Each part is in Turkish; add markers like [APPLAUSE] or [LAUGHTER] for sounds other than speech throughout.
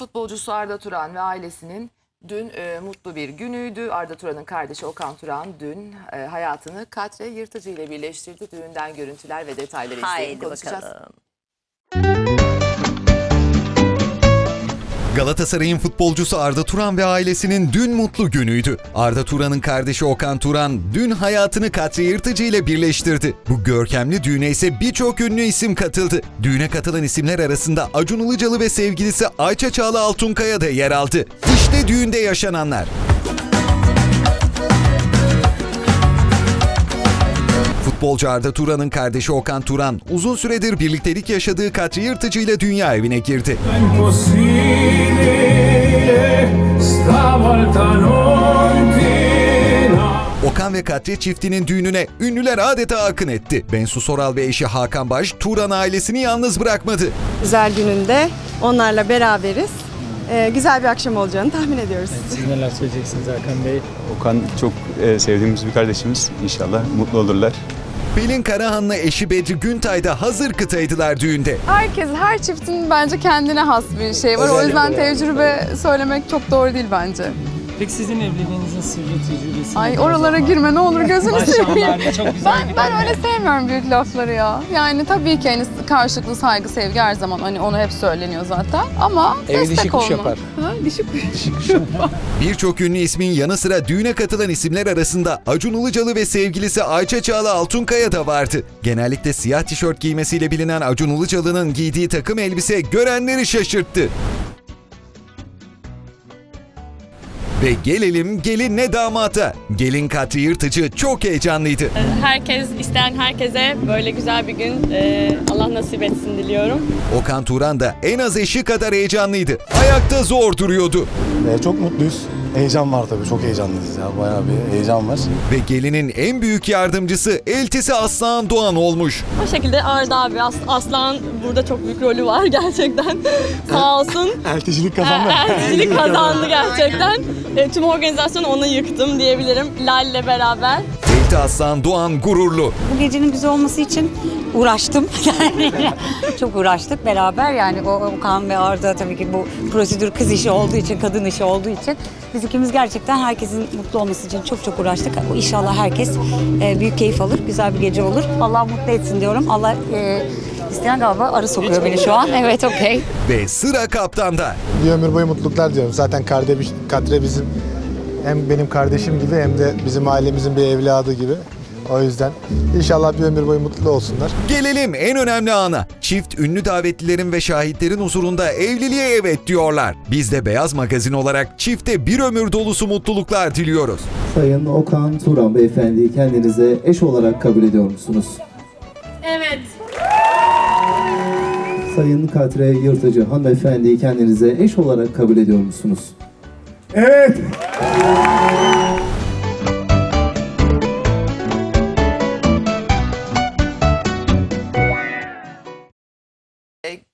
futbolcusu Arda Turan ve ailesinin dün e, mutlu bir günüydü. Arda Turan'ın kardeşi Okan Turan dün e, hayatını Katre Yırtıcı ile birleştirdi. Düğünden görüntüler ve detayları Haydi konuşacağız. bakalım. Galatasaray'ın futbolcusu Arda Turan ve ailesinin dün mutlu günüydü. Arda Turan'ın kardeşi Okan Turan dün hayatını Katri Yırtıcı ile birleştirdi. Bu görkemli düğüne ise birçok ünlü isim katıldı. Düğüne katılan isimler arasında Acun Ilıcalı ve sevgilisi Ayça Çağla Altunkaya da yer aldı. İşte düğünde yaşananlar. Futbolcu Arda Turan'ın kardeşi Okan Turan uzun süredir birliktelik yaşadığı Katri Yırtıcı ile dünya evine girdi. Okan ve Katya çiftinin düğününe ünlüler adeta akın etti. Bensu Soral ve eşi Hakan Baş, Turan ailesini yalnız bırakmadı. güzel gününde onlarla beraberiz. Ee, güzel bir akşam olacağını tahmin ediyoruz. Siz neler söyleyeceksiniz Hakan Bey? Okan çok e, sevdiğimiz bir kardeşimiz. İnşallah mutlu olurlar. Pelin Karahan'la eşi Bedri Güntay da hazır kıtaydılar düğünde. Herkes, her çiftin bence kendine has bir şey var. O yüzden tecrübe söylemek çok doğru değil bence. Peki sizin evliliğinizin sırrı tecrübesi Ay nedir oralara acaba? girme ne olur gözünü seveyim. Maşallahlar çok güzel Ben, ben öyle sevmiyorum büyük lafları ya. Yani tabii ki hani karşılıklı saygı, sevgi her zaman hani onu hep söyleniyor zaten. Ama Evi destek dişi kuş olma. yapar. Ha, dişi kuş. [LAUGHS] Birçok ünlü ismin yanı sıra düğüne katılan isimler arasında Acun Ilıcalı ve sevgilisi Ayça Çağla Altunkaya da vardı. Genellikle siyah tişört giymesiyle bilinen Acun Ilıcalı'nın giydiği takım elbise görenleri şaşırttı. Ve gelelim gelinle damata. Gelin Katri Yırtıcı çok heyecanlıydı. Herkes, isteyen herkese böyle güzel bir gün e, Allah nasip etsin diliyorum. Okan Turan da en az eşi kadar heyecanlıydı. Ayakta zor duruyordu. Ee, çok mutluyuz. Heyecan var tabii. Çok heyecanlıyız ya. Bayağı bir heyecan var. Ve gelinin en büyük yardımcısı eltisi Aslan Doğan olmuş. O şekilde Arda abi, As- Aslan burada çok büyük rolü var [LAUGHS] gerçekten. Sağ olsun. [LAUGHS] Elticilik E, kazandı. [LAUGHS] Elçilik kazandı gerçekten. E, tüm organizasyonu ona yıktım diyebilirim. Lal'le beraber. Elti Aslan Doğan gururlu. Bu gecenin güzel olması için uğraştım. [LAUGHS] Yani çok uğraştık beraber. Yani o Okan ve Arda tabii ki bu prosedür kız işi olduğu için, kadın işi olduğu için biz ikimiz gerçekten herkesin mutlu olması için çok çok uğraştık. İnşallah herkes e, büyük keyif alır, güzel bir gece olur. Allah mutlu etsin diyorum. Allah e, isteyen galiba arı sokuyor beni şu an. Evet, okey. Ve sıra kaptanda. Bir ömür boyu mutluluklar diyorum. Zaten Kadre, Kadre bizim hem benim kardeşim gibi hem de bizim ailemizin bir evladı gibi. O yüzden inşallah bir ömür boyu mutlu olsunlar. Gelelim en önemli ana. Çift ünlü davetlilerin ve şahitlerin huzurunda evliliğe evet diyorlar. Biz de Beyaz Magazin olarak çifte bir ömür dolusu mutluluklar diliyoruz. Sayın Okan Turan Beyefendi'yi kendinize eş olarak kabul ediyor musunuz? Evet. Sayın Katre Yırtıcı Hanımefendi'yi kendinize eş olarak kabul ediyor musunuz? Evet.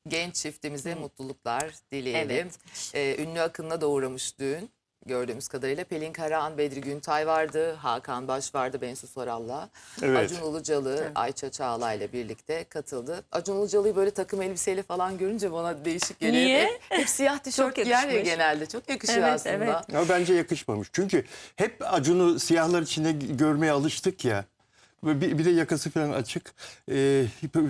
Genç çiftimize mutluluklar dileyelim. Evet. E, ünlü Akın'la da uğramış düğün. Gördüğümüz kadarıyla Pelin Karahan, Bedri Güntay vardı, Hakan Baş vardı, Bensu Soral'la. Evet. Acun Ilıcalı, Ayça Çağla ile birlikte katıldı. Acun Ilıcalı'yı böyle takım elbiseyle falan görünce bana değişik geliyor. Niye? Hep, siyah tişört giyer ya genelde. Çok yakışıyor Evet, aslında. evet. Ya bence yakışmamış. Çünkü hep Acun'u siyahlar içinde görmeye alıştık ya. Ve Bir, bir de yakası falan açık. Ee,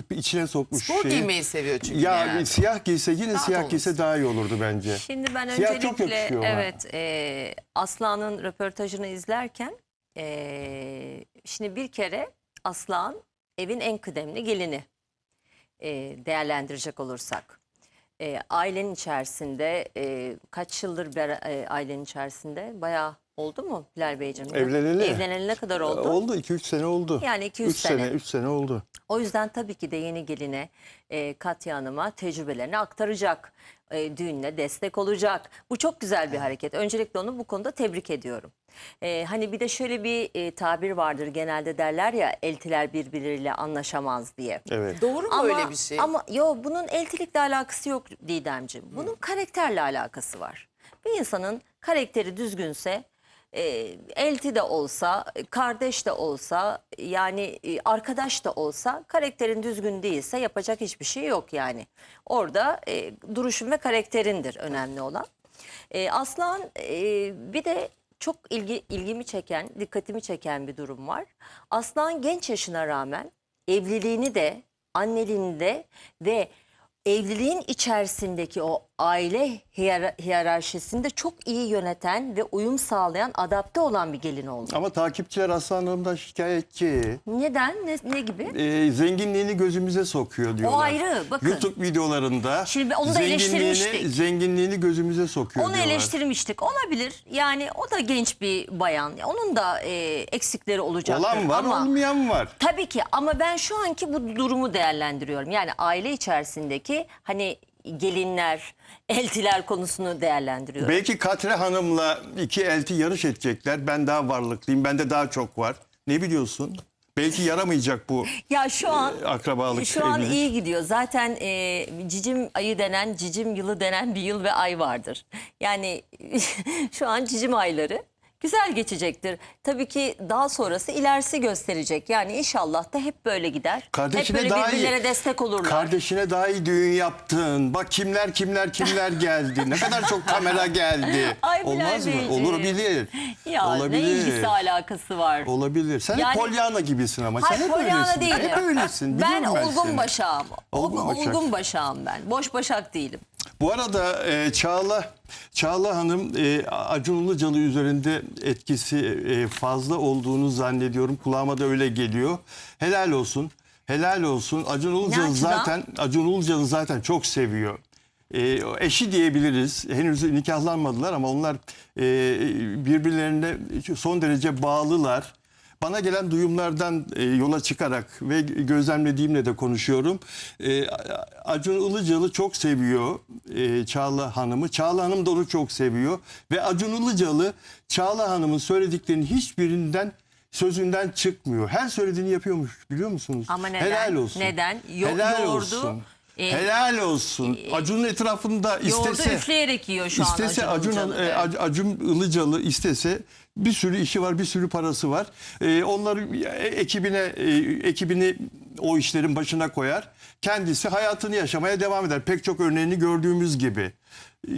içine sokmuş Spor şeyi. giymeyi seviyor çünkü Ya genelde. siyah giyse yine Rahat siyah olması. giyse daha iyi olurdu bence. Şimdi ben Siyah öncelikle evet e, Aslan'ın röportajını izlerken e, şimdi bir kere Aslan evin en kıdemli gelini e, değerlendirecek olursak. E, ailenin içerisinde e, kaç yıldır e, ailenin içerisinde bayağı oldu mu Bilal Beyciğim? Evleneli. Evleneli ne kadar oldu? Oldu 2-3 sene oldu. Yani 200 3 sene. sene 3 sene oldu. O yüzden tabii ki de yeni geline e, Katya Hanım'a tecrübelerini aktaracak. E, düğününe destek olacak. Bu çok güzel bir hareket. Öncelikle onu bu konuda tebrik ediyorum. E, hani bir de şöyle bir e, tabir vardır. Genelde derler ya eltiler birbirleriyle anlaşamaz diye. Evet. Doğru mu öyle bir şey? Ama yo bunun eltilikle alakası yok Didemciğim. Bunun karakterle alakası var. Bir insanın karakteri düzgünse e, elti de olsa, kardeş de olsa, yani e, arkadaş da olsa karakterin düzgün değilse yapacak hiçbir şey yok yani. Orada e, duruşun ve karakterindir önemli olan. E, Aslan e, bir de çok ilgi ilgimi çeken, dikkatimi çeken bir durum var. Aslan genç yaşına rağmen evliliğini de, anneliğini de ve evliliğin içerisindeki o aile hiyer- hiyerarşisinde çok iyi yöneten ve uyum sağlayan, adapte olan bir gelin oldu. Ama takipçiler Aslan Hanım'dan şikayetçi. Neden? Ne, ne gibi? Ee, zenginliğini gözümüze sokuyor diyorlar. ayrı, bakın. YouTube videolarında Şimdi onu da eleştirmiştik. zenginliğini gözümüze sokuyor Onu diyorlar. eleştirmiştik. Olabilir. Yani o da genç bir bayan. Onun da e, eksikleri olacaktır. Olan var, ama... olmayan var. Tabii ki ama ben şu anki bu durumu değerlendiriyorum. Yani aile içerisindeki hani gelinler, eltiler konusunu değerlendiriyorum. Belki Katre Hanım'la iki elti yarış edecekler. Ben daha varlıklıyım, bende daha çok var. Ne biliyorsun? Belki yaramayacak bu ya şu an akrabalık şu an evlilik. iyi gidiyor. Zaten e, cicim ayı denen, cicim yılı denen bir yıl ve ay vardır. Yani [LAUGHS] şu an cicim ayları güzel geçecektir. Tabii ki daha sonrası ilerisi gösterecek. Yani inşallah da hep böyle gider. Kardeşine hep böyle daha iyi- birbirlere destek olurlar. Kardeşine daha iyi düğün yaptın. Bak kimler kimler kimler [LAUGHS] geldi. Ne kadar çok kamera geldi. [LAUGHS] Ay Olmaz mı? Beyciğim. Olabilir. ya Olabilir. ne ilgisi alakası var? Olabilir. Sen Yani- hep Pollyanna gibisin ama. Hayır Sen hep Pollyanna öylesin. değilim. Hep öylesin. Ben olgun seni. başağım. Olgun Olgun, başak. olgun başağım ben. Boş başak değilim. Bu arada e, Çağla Çağla Hanım e, Acun Ilıcalı üzerinde etkisi e, fazla olduğunu zannediyorum. Kulağıma da öyle geliyor. Helal olsun. Helal olsun. Acun Ilıcalı açıdan? zaten Acun Ilıcalı zaten çok seviyor. E, eşi diyebiliriz. Henüz nikahlanmadılar ama onlar e, birbirlerine son derece bağlılar. Bana gelen duyumlardan e, yola çıkarak ve gözlemlediğimle de konuşuyorum. E, Acun Ilıcalı çok seviyor e, Çağla Hanım'ı. Çağla Hanım da onu çok seviyor. Ve Acun Ilıcalı Çağla Hanım'ın söylediklerinin hiçbirinden sözünden çıkmıyor. Her söylediğini yapıyormuş biliyor musunuz? Ama neden? Helal olsun. Neden? Yo- Helal yoğurdu, olsun. E, Helal olsun. Acun'un etrafında Yoğurdu istese... üfleyerek yiyor şu İstese an Acun Acun, Ilıcalı. e, Evet. Ac- Acun Ilıcalı istese bir sürü işi var, bir sürü parası var. E, onları e, ekibine e, ekibini o işlerin başına koyar. Kendisi hayatını yaşamaya devam eder. Pek çok örneğini gördüğümüz gibi. E,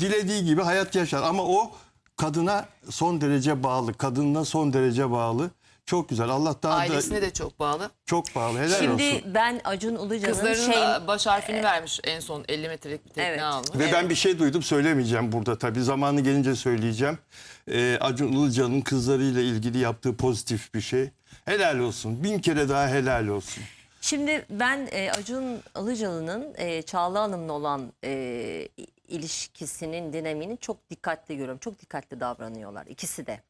dilediği gibi hayat yaşar ama o kadına son derece bağlı. Kadınına son derece bağlı. Çok güzel. Allah daha Ailesine da de çok bağlı. çok bağlı. Helal Şimdi olsun. ben Acun Ilıcalı'nın Kızlarının şey... baş harfini vermiş en son 50 metrelik bir tekne Evet. almış. Ve ben bir şey duydum söylemeyeceğim burada tabii. Zamanı gelince söyleyeceğim. Ee, Acun Ilıcalı'nın kızlarıyla ilgili yaptığı pozitif bir şey. Helal olsun. Bin kere daha helal olsun. Şimdi ben e, Acun Ilıcalı'nın e, Çağla Hanım'la olan e, ilişkisinin dinamini çok dikkatli görüyorum. Çok dikkatli davranıyorlar ikisi de.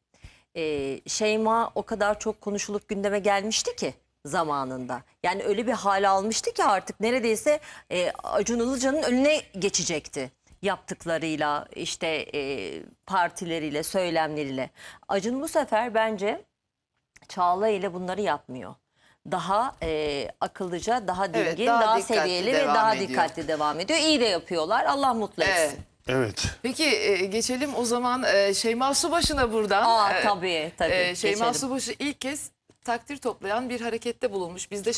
E, Şeyma o kadar çok konuşulup gündeme gelmişti ki zamanında. Yani öyle bir hal almıştı ki artık neredeyse e, Acun Ilıcalı'nın önüne geçecekti yaptıklarıyla işte e, partileriyle söylemleriyle. Acun bu sefer bence Çağla ile bunları yapmıyor. Daha e, akıllıca, daha dingin, Evet, daha, daha seviyeli ve daha ediyor. dikkatli devam ediyor. İyi de yapıyorlar. Allah mutlu etsin. Evet. Evet. Peki e, geçelim o zaman e, Şeyma Subaşı'na buradan. Aa, E, tabii tabii. e, Şeyma geçelim. Subaşı ilk kez takdir toplayan bir harekette bulunmuş. Biz de